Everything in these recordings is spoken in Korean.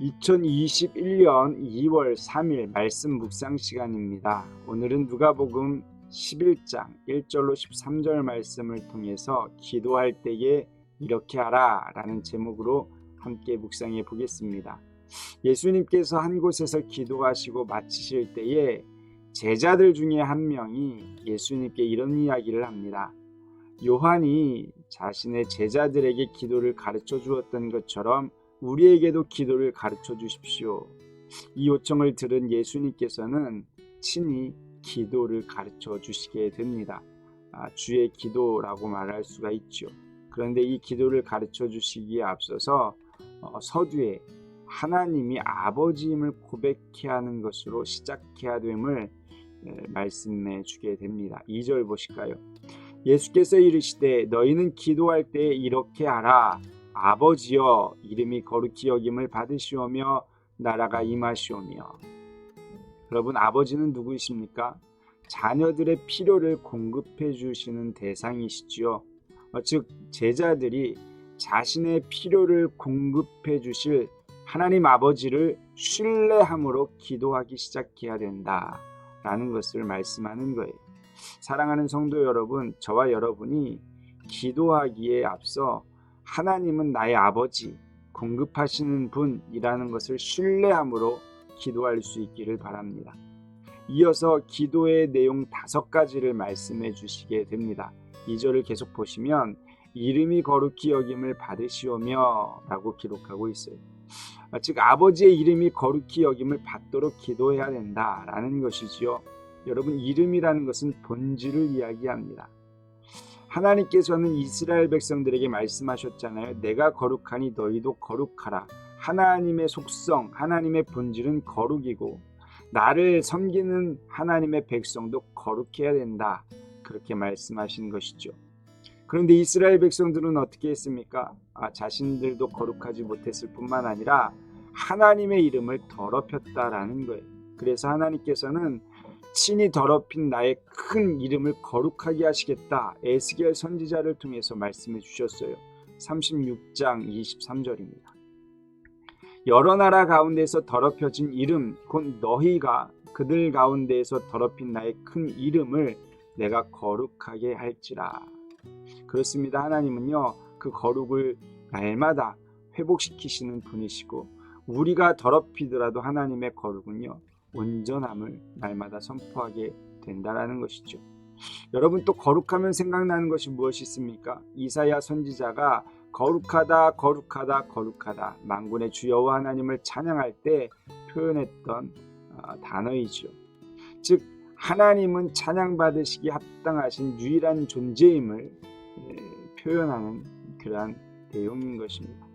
2021년 2월 3일 말씀 묵상 시간입니다. 오늘은 누가복음 11장 1절로 13절 말씀을 통해서 기도할 때에 이렇게 하라 라는 제목으로 함께 묵상해 보겠습니다. 예수님께서 한 곳에서 기도하시고 마치실 때에 제자들 중에 한 명이 예수님께 이런 이야기를 합니다. 요한이 자신의 제자들에게 기도를 가르쳐 주었던 것처럼 우리에게도 기도를 가르쳐 주십시오. 이 요청을 들은 예수님께서는 친히 기도를 가르쳐 주시게 됩니다. 아, 주의 기도라고 말할 수가 있죠. 그런데 이 기도를 가르쳐 주시기에 앞서서 어, 서두에 하나님이 아버지임을 고백해야 하는 것으로 시작해야 됨을 에, 말씀해 주게 됩니다. 2절 보실까요? 예수께서 이르시되 너희는 기도할 때 이렇게 하라 아버지여 이름이 거룩히 여김을 받으시오며 나라가 임하시오며 여러분 아버지는 누구이십니까? 자녀들의 필요를 공급해 주시는 대상이시지요. 어, 즉 제자들이 자신의 필요를 공급해 주실 하나님 아버지를 신뢰함으로 기도하기 시작해야 된다라는 것을 말씀하는 거예요. 사랑하는 성도 여러분, 저와 여러분이 기도하기에 앞서 하나님은 나의 아버지, 공급하시는 분이라는 것을 신뢰함으로 기도할 수 있기를 바랍니다. 이어서 기도의 내용 다섯 가지를 말씀해 주시게 됩니다. 2절을 계속 보시면 이름이 거룩히 여김을 받으시오며 라고 기록하고 있어요. 즉 아버지의 이름이 거룩히 여김을 받도록 기도해야 된다라는 것이지요. 여러분 이름이라는 것은 본질을 이야기합니다. 하나님께서는 이스라엘 백성들에게 말씀하셨잖아요. 내가 거룩하니 너희도 거룩하라. 하나님의 속성, 하나님의 본질은 거룩이고 나를 섬기는 하나님의 백성도 거룩해야 된다. 그렇게 말씀하신 것이죠. 그런데 이스라엘 백성들은 어떻게 했습니까? 아, 자신들도 거룩하지 못했을 뿐만 아니라 하나님의 이름을 더럽혔다라는 거예요. 그래서 하나님께서는 친히 더럽힌 나의 큰 이름을 거룩하게 하시겠다. 에스겔 선지자를 통해서 말씀해 주셨어요. 36장 23절입니다. 여러 나라 가운데서 더럽혀진 이름 곧 너희가 그들 가운데에서 더럽힌 나의 큰 이름을 내가 거룩하게 할지라. 그렇습니다. 하나님은요. 그 거룩을 날마다 회복시키시는 분이시고 우리가 더럽히더라도 하나님의 거룩은요. 온전함을 날마다 선포하게 된다라는 것이죠. 여러분 또 거룩하면 생각나는 것이 무엇이 있습니까? 이사야 선지자가 거룩하다 거룩하다 거룩하다 만군의 주여와 하나님을 찬양할 때 표현했던 어, 단어이죠. 즉 하나님은 찬양받으시기 합당하신 유일한 존재임을 예, 표현하는 그러한 내용인 것입니다.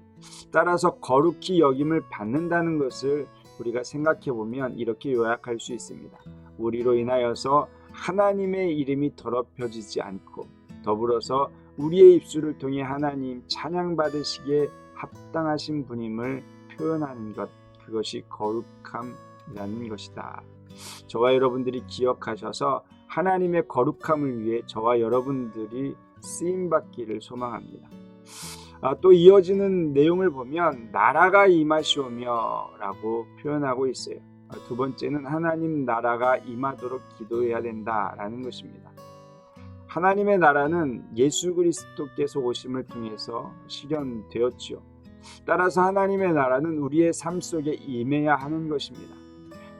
따라서 거룩히 여김을 받는다는 것을 우리가 생각해 보면 이렇게 요약할 수 있습니다. 우리로 인하여서 하나님의 이름이 더럽혀지지 않고 더불어서 우리의 입술을 통해 하나님 찬양 받으시기에 합당하신 분임을 표현하는 것 그것이 거룩함이라는 것이다. 저와 여러분들이 기억하셔서 하나님의 거룩함을 위해 저와 여러분들이 쓰임 받기를 소망합니다. 아, 또 이어지는 내용을 보면 나라가 임하시오며라고 표현하고 있어요. 아, 두 번째는 하나님 나라가 임하도록 기도해야 된다라는 것입니다. 하나님의 나라는 예수 그리스도께서 오심을 통해서 실현되었지요. 따라서 하나님의 나라는 우리의 삶 속에 임해야 하는 것입니다.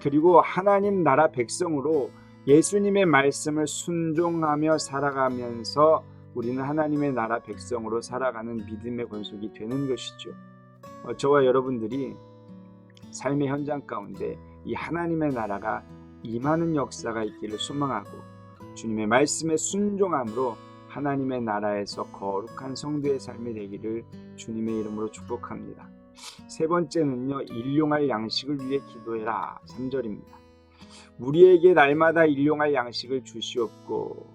그리고 하나님 나라 백성으로 예수님의 말씀을 순종하며 살아가면서 우리는 하나님의 나라 백성으로 살아가는 믿음의 권속이 되는 것이죠. 어, 저와 여러분들이 삶의 현장 가운데 이 하나님의 나라가 임하는 역사가 있기를 소망하고 주님의 말씀에 순종함으로 하나님의 나라에서 거룩한 성도의 삶이 되기를 주님의 이름으로 축복합니다. 세 번째는요, 일용할 양식을 위해 기도해라. 3절입니다. 우리에게 날마다 일용할 양식을 주시옵고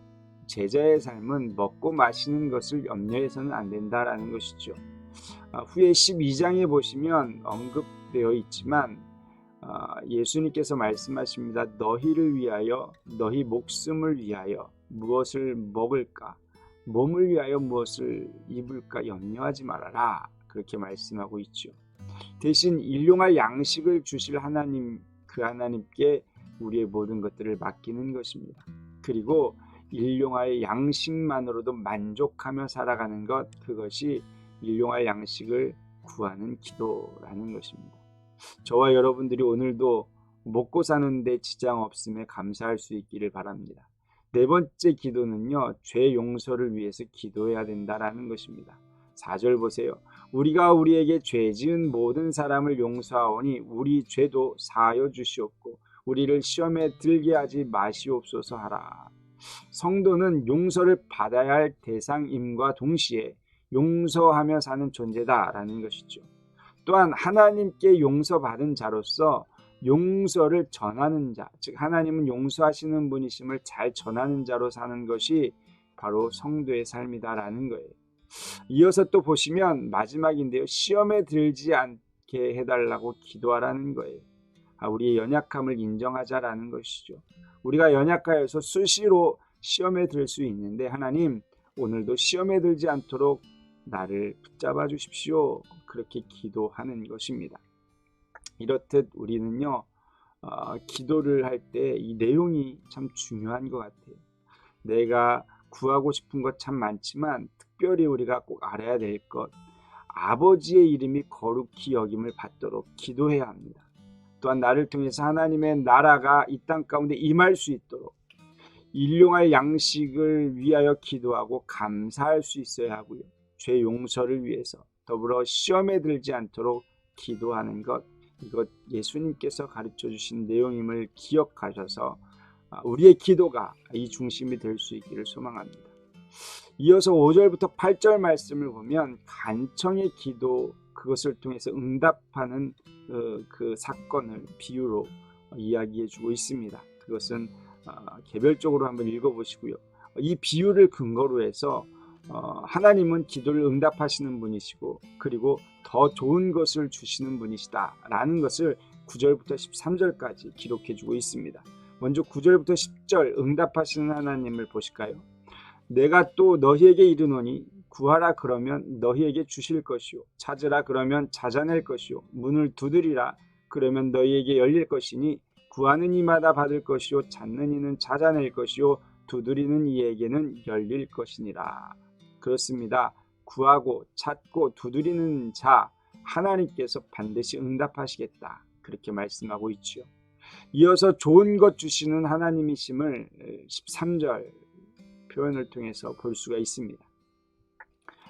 제자의 삶은 먹고 마시는 것을 염려해서는 안 된다라는 것이죠. 아, 후에 12장에 보시면 언급되어 있지만 아, 예수님께서 말씀하십니다. 너희를 위하여 너희 목숨을 위하여 무엇을 먹을까 몸을 위하여 무엇을 입을까 염려하지 말아라 그렇게 말씀하고 있죠. 대신 일용할 양식을 주실 하나님 그 하나님께 우리의 모든 것들을 맡기는 것입니다. 그리고 일용할 양식만으로도 만족하며 살아가는 것 그것이 일용할 양식을 구하는 기도라는 것입니다. 저와 여러분들이 오늘도 먹고 사는데 지장 없음에 감사할 수 있기를 바랍니다. 네 번째 기도는요, 죄 용서를 위해서 기도해야 된다라는 것입니다. 4절 보세요. 우리가 우리에게 죄 지은 모든 사람을 용서하오니 우리 죄도 사하여 주시옵고 우리를 시험에 들게 하지 마시옵소서 하라. 성도는 용서를 받아야 할 대상임과 동시에 용서하며 사는 존재다라는 것이죠. 또한 하나님께 용서받은 자로서 용서를 전하는 자, 즉 하나님은 용서하시는 분이심을 잘 전하는 자로 사는 것이 바로 성도의 삶이다라는 거예요. 이어서 또 보시면 마지막인데요. 시험에 들지 않게 해달라고 기도하라는 거예요. 아, 우리의 연약함을 인정하자라는 것이죠. 우리가 연약하여서 수시로 시험에 들 수 있는데 하나님 오늘도 시험에 들지 않도록 나를 붙잡아 주십시오. 그렇게 기도하는 것입니다. 이렇듯 우리는요, 어, 기도를 할 때 이 내용이 참 중요한 것 같아요. 내가 구하고 싶은 것 참 많지만 특별히 우리가 꼭 알아야 될 것, 아버지의 이름이 거룩히 여김을 받도록 기도해야 합니다. 또한 나를 통해서 하나님의 나라가 이 땅 가운데 임할 수 있도록 일용할 양식을 위하여 기도하고 감사할 수 있어야 하고요. 죄 용서를 위해서 더불어 시험에 들지 않도록 기도하는 것 이것 예수님께서 가르쳐 주신 내용임을 기억하셔서 아, 우리의 기도가 이 중심이 될 수 있기를 소망합니다. 이어서 5절부터 8절 말씀을 보면 간청의 기도 그것을 통해서 응답하는 그, 그 사건을 비유로 이야기해 주고 있습니다. 그것은 아, 개별적으로 한번 읽어보시고요. 이 비유를 근거로 해서 어, 하나님은 기도를 응답하시는 분이시고 그리고 더 좋은 것을 주시는 분이시다라는 것을 9절부터 13절까지 기록해 주고 있습니다. 먼저 9절부터 10절 응답하시는 하나님을 보실까요? 내가 또 너희에게 이르노니 구하라 그러면 너희에게 주실 것이요 찾으라 그러면 찾아낼 것이요 문을 두드리라 그러면 너희에게 열릴 것이니 구하는 이마다 받을 것이요 찾는 이는 찾아낼 것이요 두드리는 이에게는 열릴 것이니라. 그렇습니다. 구하고 찾고 두드리는 자 하나님께서 반드시 응답하시겠다. 그렇게 말씀하고 있죠. 이어서 좋은 것 주시는 하나님이심을 13절 표현을 통해서 볼 수가 있습니다.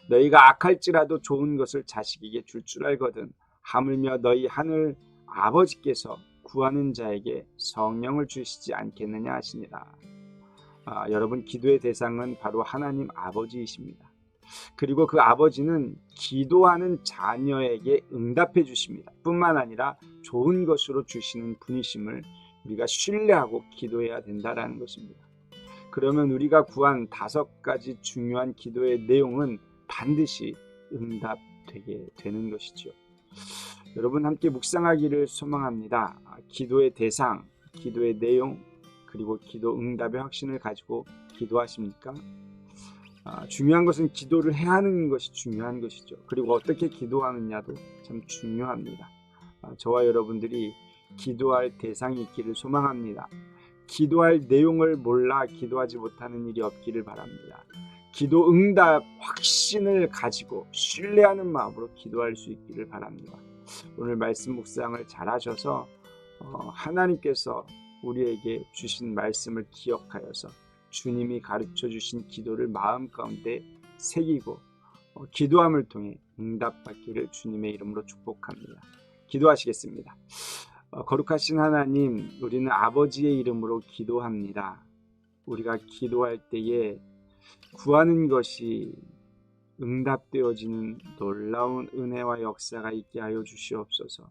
너희가 악할지라도 좋은 것을 자식에게 줄 줄 알거든 하물며 너희 하늘 아버지께서 구하는 자에게 성령을 주시지 않겠느냐 하시니라. 아, 여러분 기도의 대상은 바로 하나님 아버지이십니다. 그리고 그 아버지는 기도하는 자녀에게 응답해 주십니다. 뿐만 아니라 좋은 것으로 주시는 분이심을 우리가 신뢰하고 기도해야 된다라는 것입니다. 그러면 우리가 구한 다섯 가지 중요한 기도의 내용은 반드시 응답되게 되는 것이죠. 여러분 함께 묵상하기를 소망합니다. 아, 기도의 대상, 기도의 내용, 그리고 기도 응답의 확신을 가지고 기도하십니까? 아, 중요한 것은 기도를 해야 하는 것이 중요한 것이죠. 그리고 어떻게 기도하느냐도 참 중요합니다. 아, 저와 여러분들이 기도할 대상이 있기를 소망합니다. 기도할 내용을 몰라 기도하지 못하는 일이 없기를 바랍니다. 기도 응답 확신을 가지고 신뢰하는 마음으로 기도할 수 있기를 바랍니다. 오늘 말씀 묵상을 잘 하셔서 어, 하나님께서 우리에게 주신 말씀을 기억하여서 주님이 가르쳐 주신 기도를 마음 가운데 새기고 어, 기도함을 통해 응답받기를 주님의 이름으로 축복합니다. 기도하시겠습니다. 어, 거룩하신 하나님, 우리는 아버지의 이름으로 기도합니다. 우리가 기도할 때에 구하는 것이 응답되어지는 놀라운 은혜와 역사가 있게 하여 주시옵소서.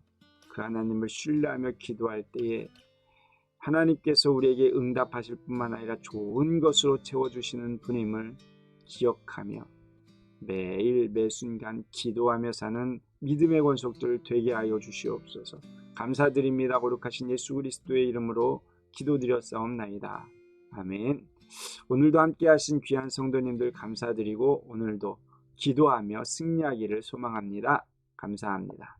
그 하나님을 신뢰하며 기도할 때에 하나님께서 우리에게 응답하실 뿐만 아니라 좋은 것으로 채워주시는 분임을 기억하며 매일 매순간 기도하며 사는 믿음의 권속들 되게 하여 주시옵소서. 감사드립니다. 거룩하신 예수 그리스도의 이름으로 기도드렸사옵나이다. 아멘. 오늘도 함께 하신 귀한 성도님들 감사드리고 오늘도 기도하며 승리하기를 소망합니다. 감사합니다.